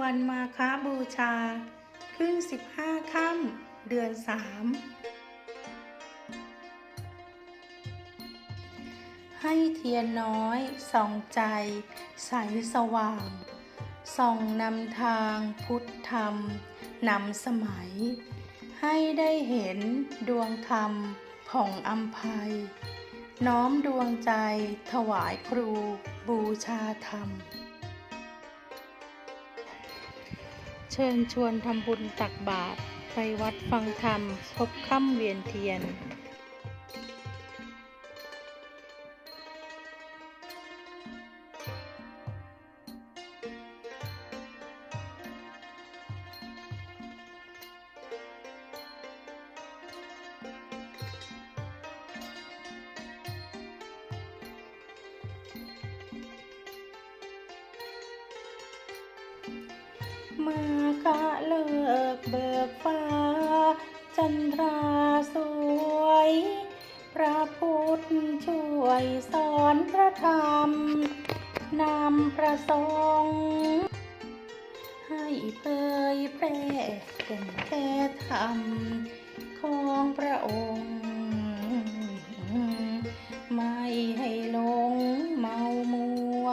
วันมาคาบูชา ขึ้นสิบห้าค่ำเดือนสามให้เทียนน้อยส่องใจ ใสสว่าง ส่องนำทางพุทธธรรมนำสมัย ให้ได้เห็นดวงธรรมผ่องอัมภัย น้อมดวงใจถวายครูบูชาธรรม เชิญชวนทำบุญตักบาตรไปวัดฟังธรรมพบค่ำเวียนเทียน มากะเลิกเบิกฟ้า จันทราสวย พระพุทธช่วยสอนพระธรรมนำประสงค์ให้เผยแพร่เป็นแค่ธรรมของพระองค์ ไม่ให้หลงเมามัว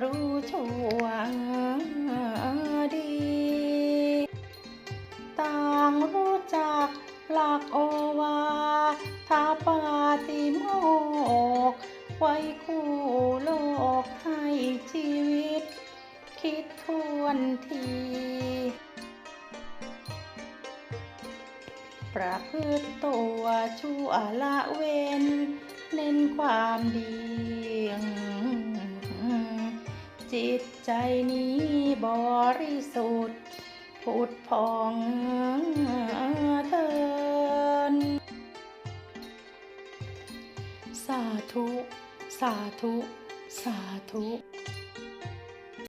รู้ชั่วางรู้จักหลักโอวาทาปาติโมกข์ไว้คู่โลกให้ชีวิต คิดทวนทีประพฤติตัวชั่วละเว้น เน้นความดี จิตใจนี้บริสุทธิ์ ผุดพองเทินสาธุ สาธุ สาธุ